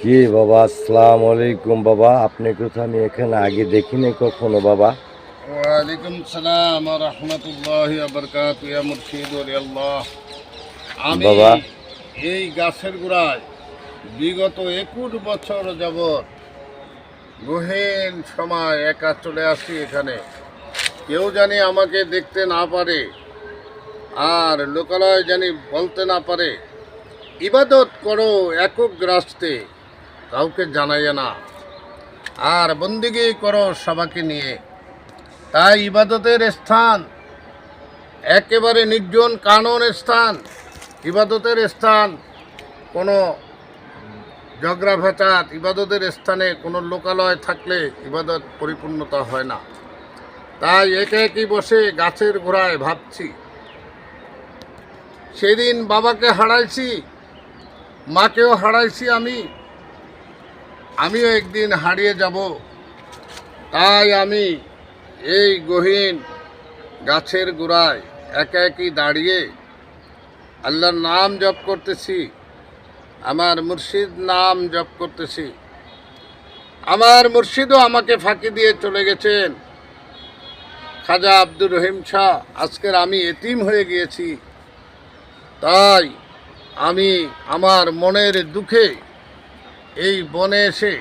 কি বাবা? আসসালাম আলাইকুম বাবা। আপনি কোথাও আমি এখানে আগে দেখিনি কখনো বাবা। ওয়ালাইকুম সালাম রহমতুল্লাহ বরকাত ইয়া মুর্শিদ আল্লাহ আমি বাবা। এই গাছের গোড়ায় বিগত একুশ বছর যাবৎ গহীন সময় একা চলে আসি এখানে। কেউ জানি আমাকে দেখতে না পারে আর লোকালয় জানি বলতে না পারে। ইবাদত করো একক রাস্তে কাউকে জানাইয়া না। আর বন্দিগি করো সবাকে নিয়ে। তাই ইবাদতের স্থান, একেবারে নির্জন কানন স্থান। ইবাদতের স্থান, কোনো ফেচাত ইবাদতের স্থানে কোনো লোকালয় থাকলে ইবাদত পরিপূর্ণতা হয় না। তাই একে একই বসে গাছের ঘোড়ায় ভাবছি। সেদিন বাবাকে হারাইছি, মাকেও হারাইছি আমি। আমিও একদিন হারিয়ে যাব, তাই আমি এই গহীন গাছের গোড়ায় একা একই দাঁড়িয়ে আল্লাহর নাম জপ করতেছি, আমার মুর্শিদ নাম জপ করতেছি। আমার মুর্শিদও আমাকে ফাঁকি দিয়ে চলে গেছেন। খাজা আব্দুর রহিম শাহ, আজকের আমি এতিম হয়ে গিয়েছি। তাই আমি আমার মনের দুঃখে এই বনে এসে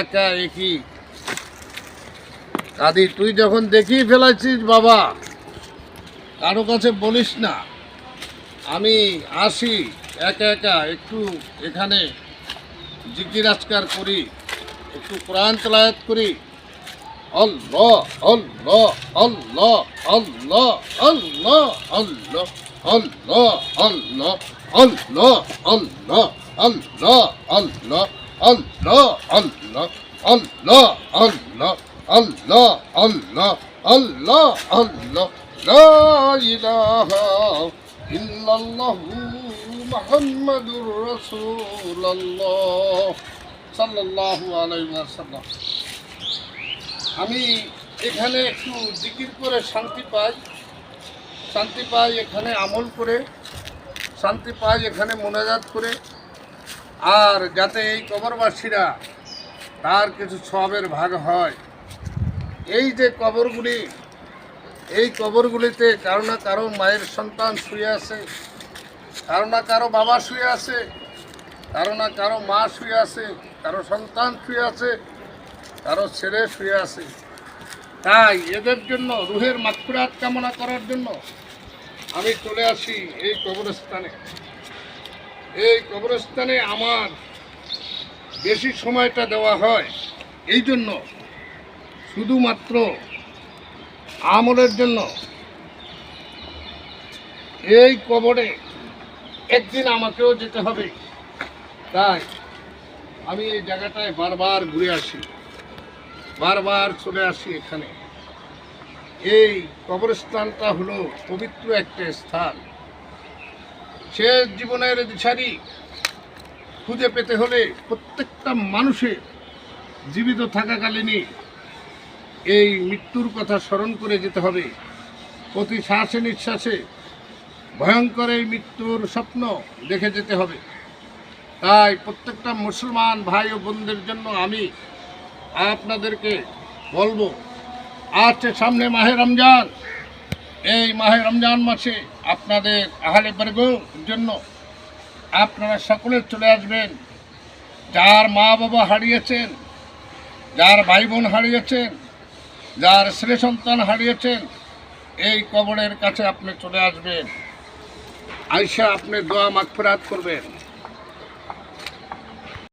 একা একই কাদি তুই যখন দেখিয়ে ফেলাইছিস বাবা, কারও কাছে বলিস না। আমি আসি, একা একা একটু এখানে জিকির আজকার করি, একটু কোরআন তেলায়াত করি। আল্লাহ আল্লাহ আল্লাহ আল্লাহ আল্লাহ আল্লাহ আল্লাহ আল্লাহ আল্লাহ আল্লাহ। আল্লাহ আল্লাহ আল্লাহ আল্লাহ আল্লাহ আল্লাহ আল্লাহ আল্লাহ আল্লাহ আল্লাহ ইল্লাল্লাহু মুহাম্মাদুর রাসূলুল্লাহ সাল্লাল্লাহু আলাইহি ওয়াসাল্লাম আমি এখানে একটু জিকির করে শান্তি পাই শান্তি পাই এখানে আমল করে শান্তি পাই এখানে মোনাজাত করে আর যাতে এই কবরবাসীরা তার কিছু সবের ভাগ হয়। এই যে কবরগুলি, এই কবরগুলিতে কারও না কারও মায়ের সন্তান শুয়ে আছে, কারও না কারও বাবা শুয়ে আছে, কারও না কারও মা শুয়ে আছে, কারও সন্তান শুয়ে আছে, কারও ছেলে শুয়ে আছে। তাই এদের জন্য রুহের মাতকুরাত কামনা করার জন্য আমি চলে আসি এই কবরস্থানে। এই কবরস্থানে আমার বেশি সময়টা দেওয়া হয়। এই জন্য শুধুমাত্র আমলের জন্য এই কবরে একদিন আমাকেও যেতে হবে। তাই আমি এই জায়গাটায় বারবার ঘুরে আসি, বারবার চলে আসি এখানে। এই কবরস্থানটা হলো পবিত্র একটা স্থান। শেষ জীবনের দিশারি খুঁজে পেতে হলে প্রত্যেকটা মানুষের জীবিত থাকাকালীনই এই মৃত্যুর কথা স্মরণ করে যেতে হবে। প্রতি শ্বাসে নিঃশ্বাসে ভয়ঙ্কর এই মৃত্যুর স্বপ্ন দেখে যেতে হবে। তাই প্রত্যেকটা মুসলমান ভাই ও বোনদের জন্য আমি আপনাদেরকে বলব আছে সামনে মাহে রমজান এই মাহে রমজান মাসে আপনাদের আহলে বর্গর জন্য আপনারা সকলে চলে আসবেন। যার মা বাবা হারিয়েছেন, যার ভাই বোন হারিয়েছেন, যার ছেলে সন্তান হারিয়েছেন, এই কবরের কাছে আপনি চলে আসবেন। আইসা আপনি দোয়া মাগফিরাত করবেন।